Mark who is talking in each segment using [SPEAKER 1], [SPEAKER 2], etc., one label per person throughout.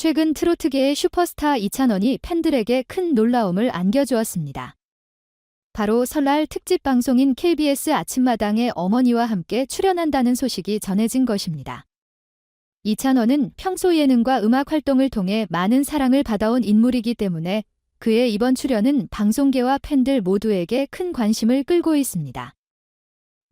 [SPEAKER 1] 최근 트로트계의 슈퍼스타 이찬원이 팬들에게 큰 놀라움을 안겨주었습니다. 바로 설날 특집 방송인 KBS 아침마당에 어머니와 함께 출연한다는 소식이 전해진 것입니다. 이찬원은 평소 예능과 음악 활동을 통해 많은 사랑을 받아온 인물이기 때문에 그의 이번 출연은 방송계와 팬들 모두에게 큰 관심을 끌고 있습니다.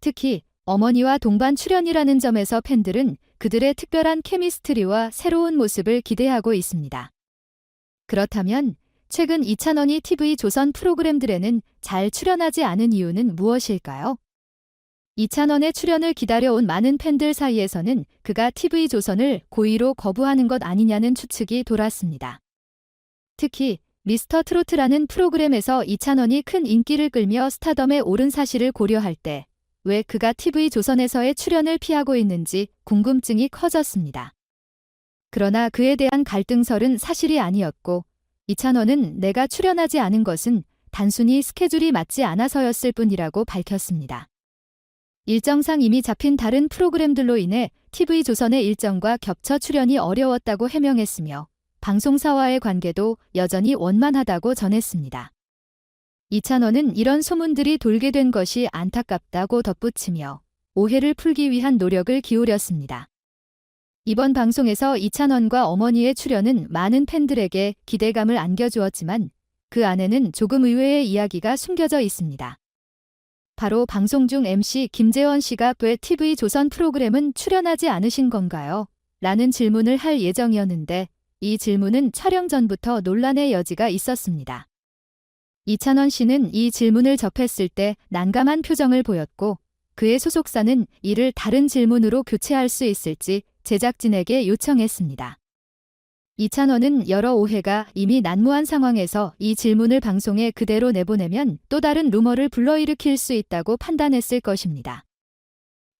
[SPEAKER 1] 특히 어머니와 동반 출연이라는 점에서 팬들은 그들의 특별한 케미스트리와 새로운 모습을 기대하고 있습니다. 그렇다면 최근 이찬원이 TV 조선 프로그램들에는 잘 출연하지 않은 이유는 무엇일까요? 이찬원의 출연을 기다려온 많은 팬들 사이에서는 그가 TV 조선을 고의로 거부하는 것 아니냐는 추측이 돌았습니다. 특히 미스터 트로트라는 프로그램에서 이찬원이 큰 인기를 끌며 스타덤에 오른 사실을 고려할 때 왜 그가 TV 조선에서의 출연을 피하고 있는지 궁금증이 커졌습니다. 그러나 그에 대한 갈등설은 사실이 아니었고 이찬원은 내가 출연하지 않은 것은 단순히 스케줄이 맞지 않아서였을 뿐이라고 밝혔습니다. 일정상 이미 잡힌 다른 프로그램들로 인해 TV조선의 일정과 겹쳐 출연이 어려웠다고 해명했으며 방송사와의 관계도 여전히 원만하다고 전했습니다. 이찬원은 이런 소문들이 돌게 된 것이 안타깝다고 덧붙이며 오해를 풀기 위한 노력을 기울였습니다. 이번 방송에서 이찬원과 어머니의 출연은 많은 팬들에게 기대감을 안겨주었지만 그 안에는 조금 의외의 이야기가 숨겨져 있습니다. 바로 방송 중 MC 김재원 씨가 왜 TV 조선 프로그램은 출연하지 않으신 건가요? 라는 질문을 할 예정이었는데 이 질문은 촬영 전부터 논란의 여지가 있었습니다. 이찬원 씨는 이 질문을 접했을 때 난감한 표정을 보였고 그의 소속사는 이를 다른 질문으로 교체할 수 있을지 제작진에게 요청했습니다. 이찬원은 여러 오해가 이미 난무한 상황에서 이 질문을 방송에 그대로 내보내면 또 다른 루머를 불러일으킬 수 있다고 판단했을 것입니다.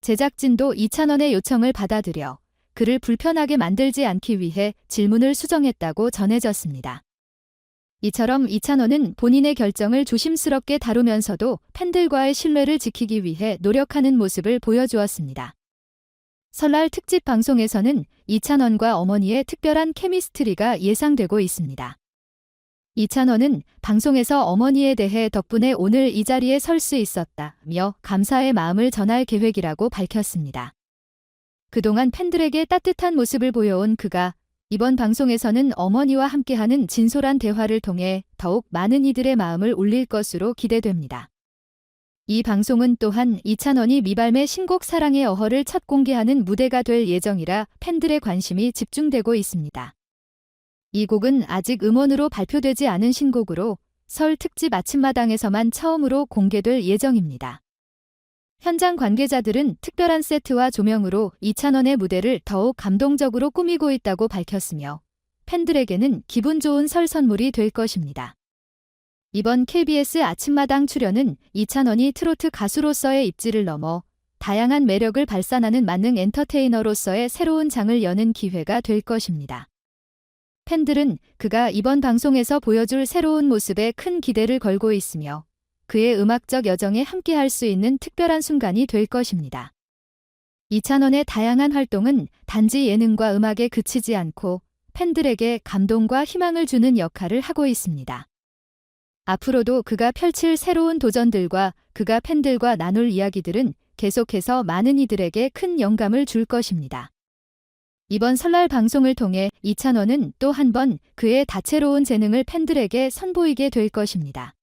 [SPEAKER 1] 제작진도 이찬원의 요청을 받아들여 그를 불편하게 만들지 않기 위해 질문을 수정했다고 전해졌습니다. 이처럼 이찬원은 본인의 결정을 조심스럽게 다루면서도 팬들과의 신뢰를 지키기 위해 노력하는 모습을 보여주었습니다. 설날 특집 방송에서는 이찬원과 어머니의 특별한 케미스트리가 예상되고 있습니다. 이찬원은 방송에서 어머니에 대해 덕분에 오늘 이 자리에 설 수 있었다며 감사의 마음을 전할 계획이라고 밝혔습니다. 그동안 팬들에게 따뜻한 모습을 보여온 그가 이번 방송에서는 어머니와 함께하는 진솔한 대화를 통해 더욱 많은 이들의 마음을 울릴 것으로 기대됩니다. 이 방송은 또한 이찬원이 미발매 신곡 사랑의 어허를 첫 공개하는 무대가 될 예정이라 팬들의 관심이 집중되고 있습니다. 이 곡은 아직 음원으로 발표되지 않은 신곡으로 설 특집 아침마당에서만 처음으로 공개될 예정입니다. 현장 관계자들은 특별한 세트와 조명으로 이찬원의 무대를 더욱 감동적으로 꾸미고 있다고 밝혔으며 팬들에게는 기분 좋은 설 선물이 될 것입니다. 이번 KBS 아침마당 출연은 이찬원이 트로트 가수로서의 입지를 넘어 다양한 매력을 발산하는 만능 엔터테이너로서의 새로운 장을 여는 기회가 될 것입니다. 팬들은 그가 이번 방송에서 보여줄 새로운 모습에 큰 기대를 걸고 있으며 그의 음악적 여정에 함께할 수 있는 특별한 순간이 될 것입니다. 이찬원의 다양한 활동은 단지 예능과 음악에 그치지 않고 팬들에게 감동과 희망을 주는 역할을 하고 있습니다. 앞으로도 그가 펼칠 새로운 도전들과 그가 팬들과 나눌 이야기들은 계속해서 많은 이들에게 큰 영감을 줄 것입니다. 이번 설날 방송을 통해 이찬원은 또 한 번 그의 다채로운 재능을 팬들에게 선보이게 될 것입니다.